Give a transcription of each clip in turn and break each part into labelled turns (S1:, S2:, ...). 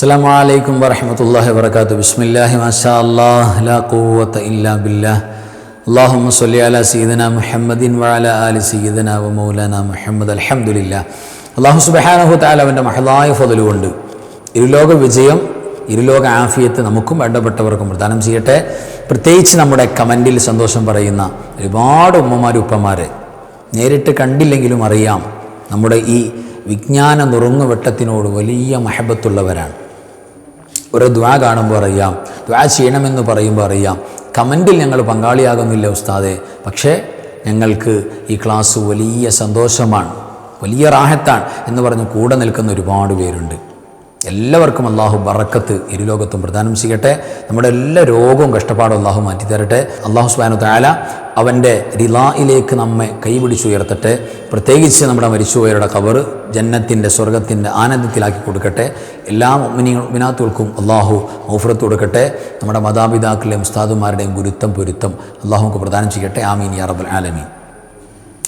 S1: السلام عليكم ورحمة الله وبركاته بسم الله ما شاء الله لا قوة إلا بالله اللهم صل على سيدنا محمد وعلى آل سيدنا ومولانا محمد الحمد لله അള്ളാഹു സുബഹാനഹു താല അവൻ്റെ മഹലായ ഫതലുകൊണ്ട് ഇരുലോക വിജയം ഇരുലോക ആഫിയത്ത് നമുക്കും വേണ്ടപ്പെട്ടവർക്കും പ്രദാനം ചെയ്യട്ടെ പ്രത്യേകിച്ച് നമ്മുടെ കമൻറ്റിൽ സന്തോഷം പറയുന്ന ഒരുപാട് ഉമ്മമാർ ഉപ്പമാരെ നേരിട്ട് കണ്ടില്ലെങ്കിലും അറിയാം നമ്മുടെ ഈ വിജ്ഞാന നുറുങ്ങുവെട്ടത്തിനോട് വലിയ മഹബത്തുള്ളവരാണ് ഒരു ദ്വാ കാണുമ്പോൾ അറിയാം. ദ്വാ ചെയ്യണമെന്ന് പറയുമ്പോൾ അറിയാം. കമന്റിൽ ഞങ്ങൾ പങ്കാളിയാകുന്നില്ല ഉസ്താദെ. പക്ഷേ ഞങ്ങൾക്ക് ഈ ക്ലാസ് വലിയ സന്തോഷമാണ്. വലിയ റാഹത്താണ് എന്ന് പറഞ്ഞ് കൂടെ നിൽക്കുന്ന ഒരുപാട് പേരുണ്ട്. എല്ലാവർക്കും അള്ളാഹു ബറക്കത്ത് ഇരുലോകത്തും പ്രദാനം ചെയ്യട്ടെ. നമ്മുടെ എല്ലാ രോഗവും കഷ്ടപ്പാടും അള്ളാഹു മാറ്റിത്തരട്ടെ. അള്ളാഹു സുബാനു താല അവന്റെ റിലായിലേക്ക് നമ്മെ കൈപിടിച്ചുയർത്തട്ടെ പ്രത്യേകിച്ച് നമ്മുടെ മരിച്ചുപോയവരുടെ കവർ ജന്നത്തിന്റെ സ്വർഗത്തിന്റെ ആനന്ദത്തിലാക്കി കൊടുക്കട്ടെ. എല്ലാ മിനാത്തുകൾക്കും അള്ളാഹു ഔഫ്രത്ത് കൊടുക്കട്ടെ. നമ്മുടെ മാതാപിതാക്കളുടെയും ഉസ്താദുമാരുടെയും ഗുരുത്തം പൊരുത്തം അള്ളാഹുക്ക് പ്രദാനം ചെയ്യട്ടെ. ആമീൻ യാ റബ്ബൽ ആലമീൻ.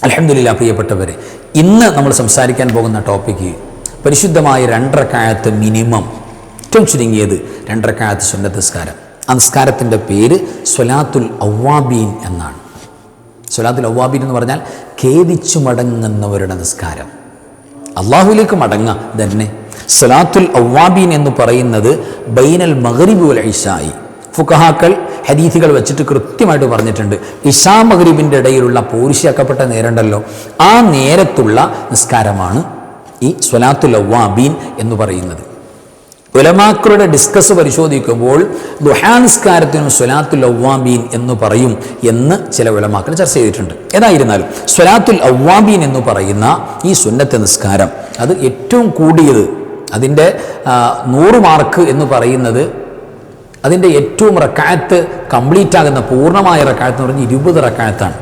S1: അലഹമില്ല പ്രിയപ്പെട്ടവരെ ഇന്ന് നമ്മൾ സംസാരിക്കാൻ പോകുന്ന ടോപ്പിക്ക് പരിശുദ്ധമായ രണ്ടരക്കാലത്ത് മിനിമം. ഏറ്റവും ചുരുങ്ങിയത് രണ്ടരക്കാലത്ത് സുന്നത്ത് സ്കാരം ആ നിസ്കാരത്തിന്റെ പേര് സ്വലാത്തുൽ ഔവാബീൻ എന്നാണ്. സ്വലാത്തുൽ ഔവാബീൻ എന്ന് പറഞ്ഞാൽ ഖേദിച്ചു മടങ്ങുന്നവരുടെ നിസ്കാരം. അള്ളാഹുലേക്ക് മടങ്ങുക തന്നെ സ്വലാത്തുൽ ഔവാബീൻ എന്ന് പറയുന്നത് ബൈനൽ വൽ ഇഷായി. ഫുഖഹാക്കൾ ഹദീഥികൾ വെച്ചിട്ട് കൃത്യമായിട്ട് പറഞ്ഞിട്ടുണ്ട്. ഇഷാ മഹറിബിന്റെ ഇടയിലുള്ള പോരിശയാക്കപ്പെട്ട നേരമുണ്ടല്ലോ ആ നേരത്തുള്ള നിസ്കാരമാണ് ഈ സ്വലാത്തുൽ അവ്വാബീൻ എന്ന് പറയുന്നത്. ഉലമാക്കളുടെ ഡിസ്കസ് പരിശോധിക്കുമ്പോൾ ദുഹാനിസ്കാരത്തിനും സ്വലാത്തുൽ അവ്വാബീൻ എന്ന് പറയും എന്ന് ചില ഉലമാക്കൾ ചർച്ച ചെയ്തിട്ടുണ്ട്. ഏതായിരുന്നാലും സ്വലാത്തുൽ അവ്വാബീൻ എന്ന് പറയുന്ന ഈ സുന്നത്തെ നിസ്കാരം അത് ഏറ്റവും കൂടിയത് അതിന്റെ നൂറ് മാർക്ക് എന്ന് പറയുന്നത് അതിന്റെ ഏറ്റവും റക്കായത്ത് കംപ്ലീറ്റ് ആകുന്ന പൂർണമായ റക്കായത്ത് എന്ന് പറഞ്ഞാൽ ഇരുപത് റക്കായത്താണ്.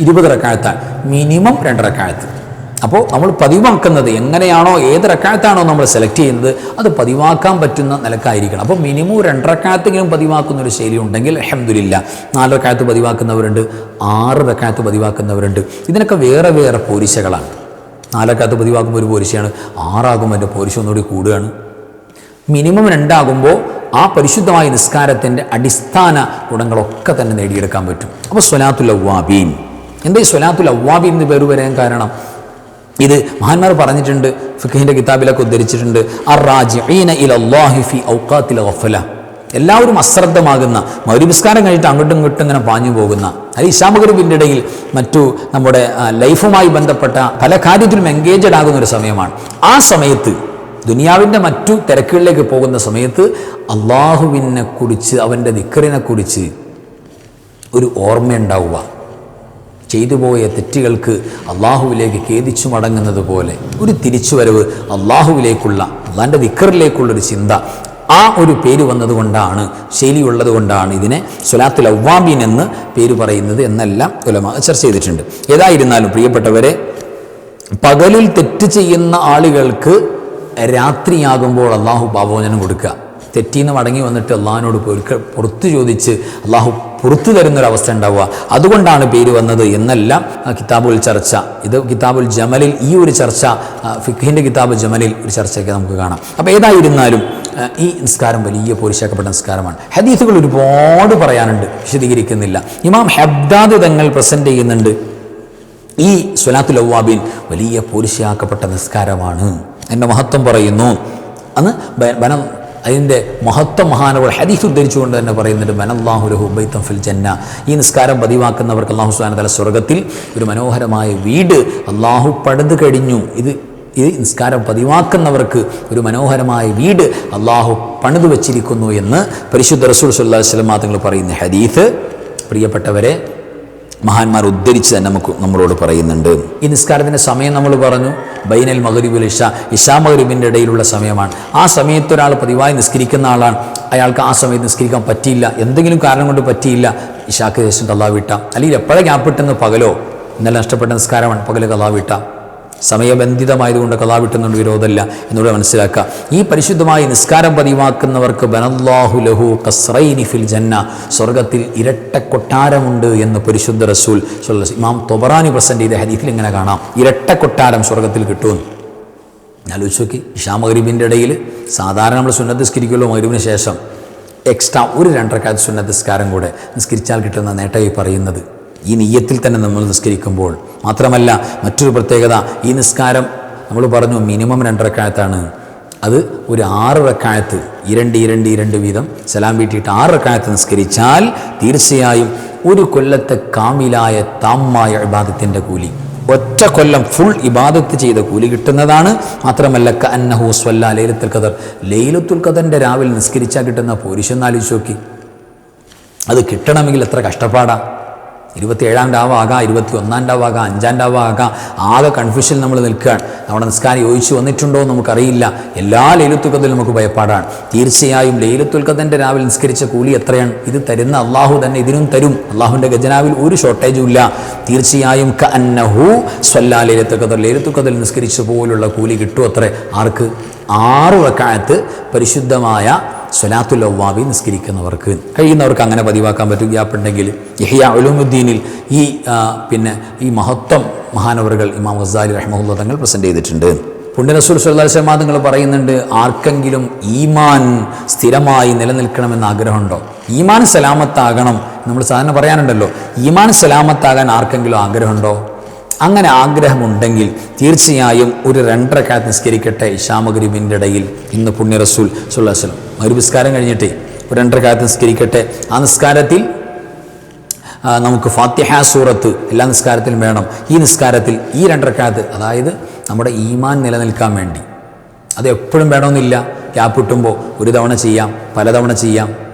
S1: ഇരുപത് റക്കായത്താണ്. മിനിമം രണ്ട് റക്കായത്ത്. അപ്പോൾ നമ്മൾ പതിവാക്കുന്നത് എങ്ങനെയാണോ ഏത് റക്കാത്താണോ നമ്മൾ സെലക്ട് ചെയ്യുന്നത് അത് പതിവാക്കാൻ പറ്റുന്ന നിലക്കായിരിക്കണം. അപ്പോൾ മിനിമം രണ്ടരക്കാലത്തെങ്കിലും പതിവാക്കുന്ന ഒരു ശൈലി ഉണ്ടെങ്കിൽ അഹമ്മദില്ല നാല് പതിവാക്കുന്നവരുണ്ട് ആറ് റക്കാത്ത് പതിവാക്കുന്നവരുണ്ട്. ഇതിനൊക്കെ വേറെ വേറെ പോരിശകളാണ്. നാലക്കാലത്ത് പതിവാക്കുമ്പോൾ ഒരു പോരിശയാണ് ആറാകുമ്പോൾ എന്റെ പോരിശ ഒന്നുകൂടി കൂടുകയാണ്. മിനിമം രണ്ടാകുമ്പോൾ ആ പരിശുദ്ധമായ നിസ്കാരത്തിന്റെ അടിസ്ഥാന ഗുണങ്ങളൊക്കെ തന്നെ നേടിയെടുക്കാൻ പറ്റും. അപ്പോൾ സ്വലാത്തുൽ അവ്വാബീൻ. എന്താ ഈ സ്വലാത്തുൽ അവ്വാബീൻ എന്ന് പേര് വരാൻ കാരണം? ഇത് മഹാന്മാർ പറഞ്ഞിട്ടുണ്ട് ഫിഖിന്റെ കിതാബിലൊക്കെ ഉദ്ധരിച്ചിട്ടുണ്ട് ഫി ഔക്കാത്തിൽ ഗഫല. എല്ലാവരും അശ്രദ്ധമാകുന്ന മൗര്യപുസ്കാരം കഴിഞ്ഞിട്ട് അങ്ങോട്ടും ഇങ്ങോട്ടും ഇങ്ങനെ പാഞ്ഞു പോകുന്ന അത് ഇഷാമഗരുവിന്റെ ഇടയിൽ മറ്റു നമ്മുടെ ലൈഫുമായി ബന്ധപ്പെട്ട പല കാര്യത്തിലും എൻഗേജഡ് ആകുന്ന ഒരു സമയമാണ്. ആ സമയത്ത് ദുനിയാവിന്റെ മറ്റു തിരക്കുകളിലേക്ക് പോകുന്ന സമയത്ത് അള്ളാഹുവിനെ കുറിച്ച് അവന്റെ നിക്കറിനെ കുറിച്ച് ഒരു ഓർമ്മയുണ്ടാവുക. ചെയ്തു പോയ തെറ്റുകൾക്ക് അള്ളാഹുവിലേക്ക് ഖേദിച്ചു മടങ്ങുന്നത് പോലെ ഒരു തിരിച്ചുവരവ് അള്ളാഹുവിലേക്കുള്ള അള്ളാന്റെ ദിക്കറിലേക്കുള്ളൊരു ചിന്ത. ആ ഒരു പേര് വന്നതുകൊണ്ടാണ് ശൈലിയുള്ളത് കൊണ്ടാണ് ഇതിനെ സുലാത്തുൽ അവ്വാബീൻ എന്ന് പേര് പറയുന്നത് എന്നെല്ലാം ഉലമ ചർച്ച ചെയ്തിട്ടുണ്ട്. ഏതായിരുന്നാലും പ്രിയപ്പെട്ടവരെ പകലിൽ തെറ്റ് ചെയ്യുന്ന ആളുകൾക്ക് രാത്രിയാകുമ്പോൾ അള്ളാഹു പാവോചനം കൊടുക്കുക. തെറ്റീന്ന് മടങ്ങി വന്നിട്ട് അള്ളാഹിനോട് പുറത്തു ചോദിച്ച് അള്ളാഹു പുറത്തു തരുന്നൊരവസ്ഥ ഉണ്ടാവുക. അതുകൊണ്ടാണ് പേര് വന്നത് എന്നല്ല കിതാബുൽ ചർച്ച. ഇത് കിതാബുൽ ജമലിൽ ഈ ഒരു ചർച്ച ഫിഖിന്റെ കിതാബ് ജമലിൽ ഒരു ചർച്ചയൊക്കെ നമുക്ക് കാണാം. അപ്പോൾ ഏതായിരുന്നാലും ഈ നിസ്കാരം വലിയ പോരിശാക്കപ്പെട്ട നിസ്കാരമാണ്. ഹദീസുകൾ ഒരുപാട് പറയാനുണ്ട് വിശദീകരിക്കുന്നില്ല. ഇമാം ഹബ്ദാദ് തങ്ങൾ പ്രസന്റ് ചെയ്യുന്നുണ്ട് ഈ സ്വലാത്തുൽ ലവ്വാബിൻ വലിയ പോരിശയാക്കപ്പെട്ട നിസ്കാരമാണ് എന്റെ മഹത്വം പറയുന്നു. അന്ന് അതിന്റെ മഹത്വ മഹാനവൾ ഹദീസ് ഉദ്ധരിച്ചുകൊണ്ട് തന്നെ പറയുന്നുണ്ട് മനല്ലാഹുലഹു ബൈത്തം ഫിൽ ജന്ന. ഈ നിസ്കാരം പതിവാക്കുന്നവർക്ക് അള്ളാഹു സുബാന തല സ്വർഗത്തിൽ ഒരു മനോഹരമായ വീട് അള്ളാഹു പടുത് കഴിഞ്ഞു. ഇത് ഈ നിസ്കാരം പതിവാക്കുന്നവർക്ക് ഒരു മനോഹരമായ വീട് അള്ളാഹു പണിതു വച്ചിരിക്കുന്നു എന്ന് പരിശുദ്ധ റസൂൽ സുല്ലാ വസ്ലം തങ്ങൾ പറയുന്ന. ഹദീഫ് പ്രിയപ്പെട്ടവരെ മഹാന്മാർ ഉദ്ധരിച്ച് തന്നെ നമുക്ക് നമ്മളോട് പറയുന്നുണ്ട്. ഈ നിസ്കാരത്തിന്റെ സമയം നമ്മൾ പറഞ്ഞു. ബൈനൽ മഹരിബുൽ ഇഷ. ഇഷാ മഹരിബിന്റെ ഇടയിലുള്ള സമയമാണ്. ആ സമയത്ത് ഒരാൾ പതിവായി നിസ്കരിക്കുന്ന ആളാണ്. അയാൾക്ക് ആ സമയത്ത് നിസ്കരിക്കാൻ പറ്റിയില്ല. എന്തെങ്കിലും കാരണം കൊണ്ട് പറ്റിയില്ല. ഇഷാക്ക് ശേഷം കഥാവിട്ട വിട്ടാം. അല്ലെങ്കിൽ എപ്പോഴേ ഗ്യാപ്പിട്ടെന്ന് പകലോ? ഇന്നലെ നഷ്ടപ്പെട്ട നിസ്കാരമാണ്. പകൽ കഥാവിട്ട വിട്ടാം. സമയബന്ധിതമായതുകൊണ്ട് കഥാ വിട്ടുന്നുണ്ട് വിരോധമല്ല എന്നിവിടെ മനസ്സിലാക്കുക. ഈ പരിശുദ്ധമായി നിസ്കാരം പതിവാക്കുന്നവർക്ക് ബനല്ലാഹു ലഹു കസ്രൈനി ഫിൽ ജന്ന സ്വർഗത്തിൽ ഇരട്ട കൊട്ടാരമുണ്ട് എന്ന് പരിശുദ്ധ റസൂൽ ഇമാം തൊബറാനി പ്രസന്റ് ചെയ്ത ഹരീഫിൽ ഇങ്ങനെ കാണാം. ഇരട്ട കൊട്ടാരം സ്വർഗത്തിൽ കിട്ടുമെന്ന്. ആലോചിച്ച് നോക്കി. ഇഷാ മഹരീബിന്റെ ഇടയിൽ സാധാരണ നമ്മൾ സുന്നത്ത് മഹരീബിന് ശേഷം. എക്സ്ട്രാ ഒരു രണ്ടരക്കാലത്ത് സുന്നത്ത് നിസ്കാരം കൂടെ നിസ്കരിച്ചാൽ കിട്ടുന്ന നേട്ടമായി പറയുന്നത്. ഈ നെയ്യത്തിൽ തന്നെ നമ്മൾ നിസ്കരിക്കുമ്പോൾ മാത്രമല്ല മറ്റൊരു പ്രത്യേകത ഈ നിസ്കാരം നമ്മൾ പറഞ്ഞു മിനിമം രണ്ടരക്കാലത്താണ് അത് ഒരു ആറ് റക്കായത്ത് ഇരണ്ട് ഇരണ്ട് ഇരണ്ട് വീതം സലാം വീട്ടിയിട്ട് ആറ് റക്കായത്ത് നിസ്കരിച്ചാൽ തീർച്ചയായും ഒരു കൊല്ലത്തെ കാമിലായ താമായ ഇബാദത്തിന്റെ കൂലി ഒറ്റ കൊല്ലം ഫുൾ ഇബാദത്ത് ചെയ്ത കൂലി കിട്ടുന്നതാണ്. മാത്രമല്ല ക അന്നഹു സ്വല്ല ലൈലത്തുൽ ഖദർ ലൈലത്തുൽ ഖദറിന്റെ രാവിലെ നിസ്കരിച്ചാൽ കിട്ടുന്ന പോരിശെന്നാലോചിച്ച് നോക്കി. അത് കിട്ടണമെങ്കിൽ എത്ര കഷ്ടപ്പാടാ. ഇരുപത്തിയേഴാം ആകാം ഇരുപത്തി ഒന്നാം ഡാവ് ആകാം അഞ്ചാം ഡാവ് ആകാം കൺഫ്യൂഷൻ നമ്മൾ നിൽക്കുകയാണ്. നമ്മുടെ നിസ്കാരം യോജിച്ചു വന്നിട്ടുണ്ടോ നമുക്കറിയില്ല. എല്ലാ ലൈലത്തുൽക്കത്തിലും നമുക്ക് ഭയപ്പാടാണ്. തീർച്ചയായും ലൈലത്തുൽക്കത്തിന്റെ രാവിലെ നിസ്കരിച്ച കൂലി എത്രയാണ്? ഇത് തരുന്ന അള്ളാഹു തന്നെ ഇതിനും തരും. അള്ളാഹുവിന്റെ ഖജനാവിൽ ഒരു ഷോർട്ടേജും ഇല്ല. തീർച്ചയായും ക അന്നഹു സ്വല്ലാ ലൈലത്തുൽക്കതർ ലൈലത്തുൽക്കതിൽ നിസ്കരിച്ച പോലുള്ള കൂലി കിട്ടും അത്രേ ആർക്ക്? ആറ് റക്കായത്ത് പരിശുദ്ധമായ സ്വലാത്തുൽ അവ്വാബി നിസ്കരിക്കുന്നവർക്ക് കഴിയുന്നവർക്ക് അങ്ങനെ പതിവാക്കാൻ പറ്റും. ഗ്യാപ്പുണ്ടെങ്കിൽ യഹിയ ഉലൂമുദ്ദീനിൽ ഈ പിന്നെ ഈ മഹത്വം മഹാനവറുകൾ ഇമാം ഗസാലി റഹ്മുല്ല തങ്ങൾ പ്രസന്റ് ചെയ്തിട്ടുണ്ട്. പുണ്യ റസൂൽ സുല്ലാ തങ്ങൾ പറയുന്നുണ്ട് ആർക്കെങ്കിലും ഈമാൻ സ്ഥിരമായി നിലനിൽക്കണമെന്ന് ആഗ്രഹമുണ്ടോ? ഈമാൻ സലാമത്താകണം നമ്മൾ സാധാരണ പറയാനുണ്ടല്ലോ ഈമാൻ സലാമത്താകാൻ ആർക്കെങ്കിലും ആഗ്രഹമുണ്ടോ? അങ്ങനെ ആഗ്രഹമുണ്ടെങ്കിൽ തീർച്ചയായും ഒരു രണ്ടരക്കാലത്ത് നിസ്കരിക്കട്ടെ ഇഷാമഗരീബിന്റെ ഇടയിൽ ഇന്ന് പുണ്യ റസൂൽ സുല്ലാസ്ലം ഒരു നിസ്കാരം കഴിഞ്ഞിട്ടേ ഒരു രണ്ടരക്കാലത്ത് നിസ്കരിക്കട്ടെ. ആ നിസ്കാരത്തിൽ നമുക്ക് ഫാത്തിഹ സൂറത്ത് എല്ലാ നിസ്കാരത്തിലും വേണം. ഈ നിസ്കാരത്തിൽ ഈ രണ്ടരക്കാലത്ത് അതായത് നമ്മുടെ ഈമാൻ നിലനിൽക്കാൻ വേണ്ടി. അത് എപ്പോഴും വേണമെന്നില്ല. ക്യാപ്പ് കിട്ടുമ്പോൾ ഒരു തവണ ചെയ്യാം പലതവണ ചെയ്യാം.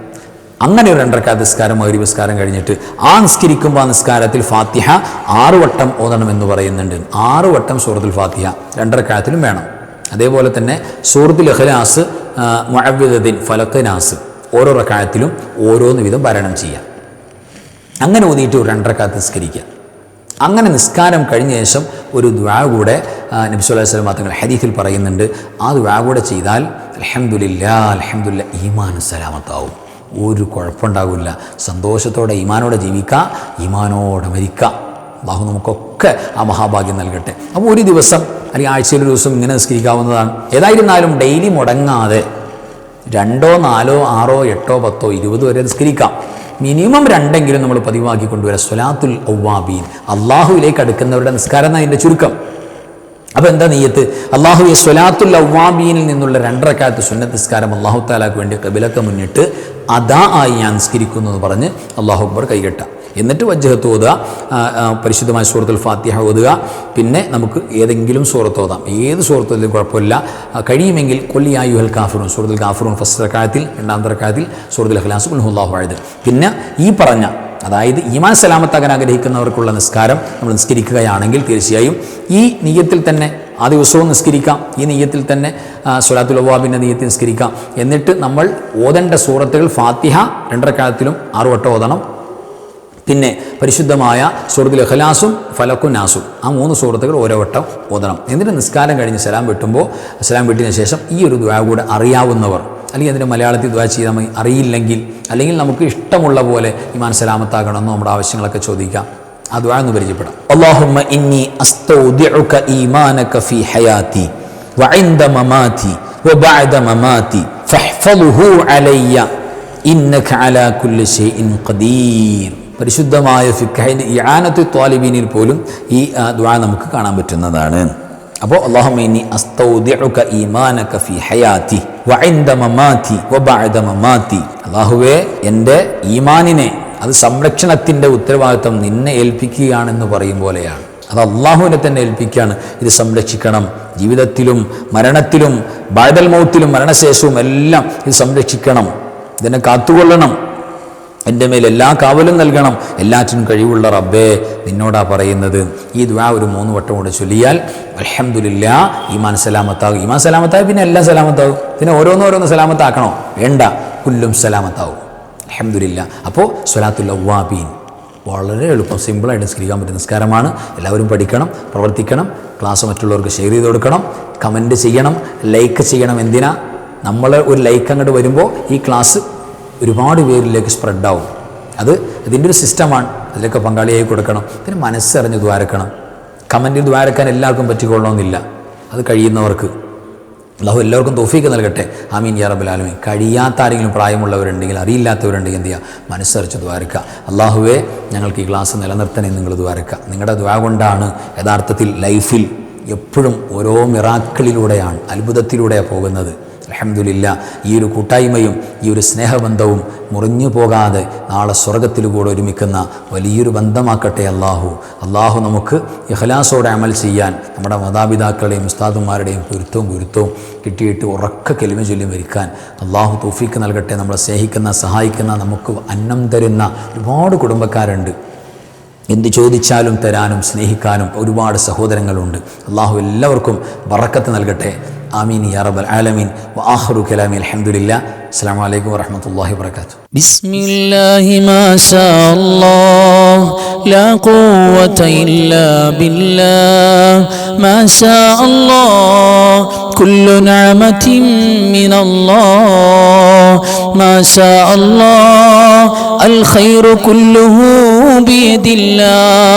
S1: അങ്ങനെ ഒരു രണ്ടരക്കാ നിസ്കാരം മകരി നിസ്കാരം കഴിഞ്ഞിട്ട് ആ നിസ്കരിക്കുമ്പോൾ ആ നിസ്കാരത്തിൽ ഫാത്തിഹ ആറ് വട്ടം ഓതണം എന്ന് പറയുന്നുണ്ട്. ആറ് വട്ടം സൂറത്തുൽ ഫാത്തിഹ രണ്ടരക്കാലത്തിലും വേണം. അതേപോലെ തന്നെ സൂറത്തുൽ ഇഖ്ലാസ് മഴവിദീൻ ഫലക്കനാസ് ഓരോ റക്കായത്തിലും ഓരോന്ന് വിധം ഭരണം ചെയ്യാം. അങ്ങനെ ഓതിയിട്ട് ഒരു രണ്ടരക്കാലത്ത് നിസ്കരിക്കുക. അങ്ങനെ നിസ്കാരം കഴിഞ്ഞ ശേഷം ഒരു ദ്വാ കൂടെ നബി സ്വല്ലല്ലാഹു അലൈഹി വസല്ലം തങ്ങൾ ഹദീഫിൽ പറയുന്നുണ്ട്. ആ ദ്വാ കൂടെ ചെയ്താൽ അൽഹംദുലില്ലാ അലഹമുല്ല ഈമാൻ സലാമത്താവും ഒരു കുഴപ്പമുണ്ടാവില്ല. സന്തോഷത്തോടെ ഈമാനോടെ ജീവിക്കുക ഈമാനോടെ മരിക്കുക അള്ളാഹു നമുക്കൊക്കെ ആ മഹാഭാഗ്യം നൽകട്ടെ. അപ്പോൾ ഒരു ദിവസം അല്ലെങ്കിൽ ആഴ്ചയിൽ ഒരു ദിവസം ഇങ്ങനെ നിസ്കരിക്കാവുന്നതാണ്. ഏതായിരുന്നാലും ഡെയിലി മുടങ്ങാതെ രണ്ടോ നാലോ ആറോ എട്ടോ പത്തോ ഇരുപത് വരെ നിസ്കരിക്കാം. മിനിമം രണ്ടെങ്കിലും നമ്മൾ പതിവാക്കി കൊണ്ടുവരാം. സ്വലാത്തുൽ ഔവാബീൻ. അള്ളാഹുവിലേക്ക് അടുക്കുന്നവരുടെ നിസ്കാരം അതിന്റെ ചുരുക്കം. അപ്പോൾ എന്താ നെയ്യത്ത്? അള്ളാഹു സ്വലാത്തുൽ ഔവാബീനിൽ നിന്നുള്ള രണ്ടരക്കാലത്ത് സുന്നത്ത് നിസ്കാരം അള്ളാഹു താലാക്ക് വേണ്ടി കബിലൊക്കെ മുന്നിട്ട് അതാ ആയി ഞാൻ നിസ്കരിക്കുന്നു എന്ന് പറഞ്ഞ് അള്ളാഹു അക്ബർ കൈകെട്ടാം. എന്നിട്ട് വജ്ജഹത്ത് ഓതുക. പരിശുദ്ധമായ സൂറത്തുൽ ഫാത്തിഹ ഓതുക. പിന്നെ നമുക്ക് ഏതെങ്കിലും സൂറത്ത് ഓതാം. ഏത് സൂറത്തിലും കുഴപ്പമില്ല. കഴിയുമെങ്കിൽ കൊല്ലിയായുഹൽ കാഫറൂൺ സൂറത്തുൽ കാഫറൂൺ ഫസ്റ്റ് റക്കായത്തിൽ രണ്ടാം റക്കായത്തിൽ സൂറത്തുൽ അഖ്ലാസ് ഉൽഹുല്ലാഹു ആയത് പിന്നെ ഈ പറഞ്ഞ അതായത് ഈമാൻ സലാമത്താകാൻ ആഗ്രഹിക്കുന്നവർക്കുള്ള നിസ്കാരം നമ്മൾ നിസ്കരിക്കുകയാണെങ്കിൽ തീർച്ചയായും ഈ നീയത്തിൽ തന്നെ ആ ദിവസവും നിസ്കരിക്കാം. ഈ നീയത്തിൽ തന്നെ സുലാത്തുൽ അവാബിന്റെ നീയത്തിൽ നിസ്കരിക്കാം. എന്നിട്ട് നമ്മൾ ഓതേണ്ട സൂറത്തുകൾ ഫാത്തിഹ രണ്ടരക്കാലത്തിലും ആറുവട്ടം ഓതണം. പിന്നെ പരിശുദ്ധമായ സുഹൃത്തിൽ ഇഖ്ലാസും ഫലക്കും നാസും. ആ മൂന്ന് സുഹൃത്തുക്കൾ ഓരോ വട്ടം ഓതണം. എന്നിട്ട് നിസ്കാരം കഴിഞ്ഞ് സലാം വെട്ടുമ്പോൾ സലാം വെട്ടിന് ശേഷം ഈ ഒരു ദ്വാ കൂടെ അറിയാവുന്നവർ അല്ലെങ്കിൽ അതിന്റെ മലയാളത്തിൽ ദ്വാ ചെയ്താൽ മതി അറിയില്ലെങ്കിൽ അല്ലെങ്കിൽ നമുക്ക് ഇഷ്ടമുള്ള പോലെ ഇമാൻ സലാമത്താകണമെന്ന് നമ്മുടെ ആവശ്യങ്ങളൊക്കെ ചോദിക്കാം. ആ ദ്വാ എന്ന് പരിചയപ്പെടാം. അള്ളാഹുമ്മ ഇന്നി ഈമാനക ഫീ ഹയാതി മമാതി മമാതി ഫഹ്ഫളുഹു ഇന്നക അലാ ഖദീർ. പരിശുദ്ധമായ ഫിഖൈന്റെ ഈ ആനത്ത് ത്വാലിബീനിൽ പോലും ഈ ദ്വാ നമുക്ക് കാണാൻ പറ്റുന്നതാണ്. അപ്പോൾ ഇന്നി അസ്തൗദിഉക ഈമാനക ഫി ഹയാതി വഇൻദ മമാതി വബഅദ മമാതി അല്ലാഹുവേ എന്റെ ഈമാനിനെ അത് സംരക്ഷണത്തിന്റെ ഉത്തരവാദിത്വം നിന്നെ ഏൽപ്പിക്കുകയാണെന്ന് പറയും പോലെയാണ്. അത് അള്ളാഹുവിനെ തന്നെ ഏൽപ്പിക്കുകയാണ്. ഇത് സംരക്ഷിക്കണം. ജീവിതത്തിലും മരണത്തിലും ബാഴൽ മൗത്തിലും മരണശേഷവും എല്ലാം ഇത് സംരക്ഷിക്കണം. ഇതിനെ കാത്തുകൊള്ളണം. എന്റെ മേൽ എല്ലാ കാവലും നൽകണം. എല്ലാറ്റിനും കഴിവുള്ള റബ്ബേ നിന്നോടാ പറയുന്നത്. ഈ ദ്വാ ഒരു മൂന്ന് വട്ടം കൂടെ ചൊല്ലിയാൽ അലഹമുല്ല ഈമാൻ സലാമത്താകും. ഈമാൻ സലാമത്താകും പിന്നെ എല്ലാം സലാമത്താകും. പിന്നെ ഓരോന്നോരോന്ന് സലാമത്താക്കണോ? വേണ്ട. കുല്ലും സലാമത്താവും. അലഹമില്ല അപ്പോൾ സ്വലാത്തുൽ അവ്വാബീൻ. വളരെ എളുപ്പം സിമ്പിളായിട്ട് സ്ക്രീക്കാൻ പറ്റുന്ന നിസ്കാരമാണ്. എല്ലാവരും പഠിക്കണം പ്രവർത്തിക്കണം ക്ലാസ് മറ്റുള്ളവർക്ക് ഷെയർ ചെയ്ത് കൊടുക്കണം കമന്റ് ചെയ്യണം ലൈക്ക് ചെയ്യണം. എന്തിനാ? നമ്മൾ ഒരു ലൈക്ക് അങ്ങോട്ട് വരുമ്പോൾ ഈ ക്ലാസ് ഒരുപാട് പേരിലേക്ക് സ്പ്രെഡാവും അത് ഇതിന്റെ ഒരു സിസ്റ്റമാണ് അതിലൊക്കെ പങ്കാളിയായി കൊടുക്കണം. പിന്നെ മനസ്സറിഞ്ഞ് ദ്വാരക്കണം. കമന്റിൽ ദ്വാരക്കാൻ എല്ലാവർക്കും പറ്റിക്കൊള്ളണമെന്നില്ല. അത് കഴിയുന്നവർക്ക്. അള്ളാഹു എല്ലാവർക്കും തോഫീക്ക് നൽകട്ടെ. ആമീൻ യാ റബ്ബുൽ ആലമീൻ. കഴിയാത്ത ആരെങ്കിലും പ്രായമുള്ളവരുണ്ടെങ്കിൽ അറിയില്ലാത്തവരുണ്ടെങ്കിൽ എന്ത് ചെയ്യുക മനസ്സറിച്ച് ദ്വാരക്കുക അള്ളാഹുവെ ഞങ്ങൾക്ക് ഈ ക്ലാസ് നിലനിർത്തണേ നിങ്ങൾ ദ്വാരക്കുക നിങ്ങളുടെ ദ്വാ കൊണ്ടാണ് യഥാർത്ഥത്തിൽ ലൈഫിൽ എപ്പോഴും ഓരോ മിറാക്കളിലൂടെയാണ് അത്ഭുതത്തിലൂടെയാണ് പോകുന്നത്. അലഹമില്ല ഈ ഒരു കൂട്ടായ്മയും ഈ ഒരു സ്നേഹബന്ധവും മുറിഞ്ഞു പോകാതെ നാളെ സ്വർഗത്തിലൂടെ ഒരുമിക്കുന്ന വലിയൊരു ബന്ധമാക്കട്ടെ അള്ളാഹു അള്ളാഹു നമുക്ക് ഇഹ്ലാസോടെ അമൽ ചെയ്യാൻ നമ്മുടെ മാതാപിതാക്കളുടെയും ഉസ്താദുമാരുടെയും പൊരുത്തവും ഗുരുത്തവും കിട്ടിയിട്ട് ഉറക്ക കെലിമ ചൊല്ലി മരിക്കാൻ അള്ളാഹു തൗഫീക്ക് നൽകട്ടെ. നമ്മളെ സ്നേഹിക്കുന്ന സഹായിക്കുന്ന നമുക്ക് അന്നം തരുന്ന ഒരുപാട് കുടുംബക്കാരുണ്ട്. എന്ത് ചോദിച്ചാലും തരാനും സ്നേഹിക്കാനും ഒരുപാട് സഹോദരങ്ങളുണ്ട്. അള്ളാഹു എല്ലാവർക്കും വറക്കത്ത് നൽകട്ടെ. آمين يا رب العالمين. وآخر كلامي الحمد لله السلام عليكم ورحمة الله وبركاته.
S2: بسم الله ما شاء الله لا قوة إلا بالله. ما شاء الله كل نعمة من الله. ما شاء الله الخير كله بيد الله.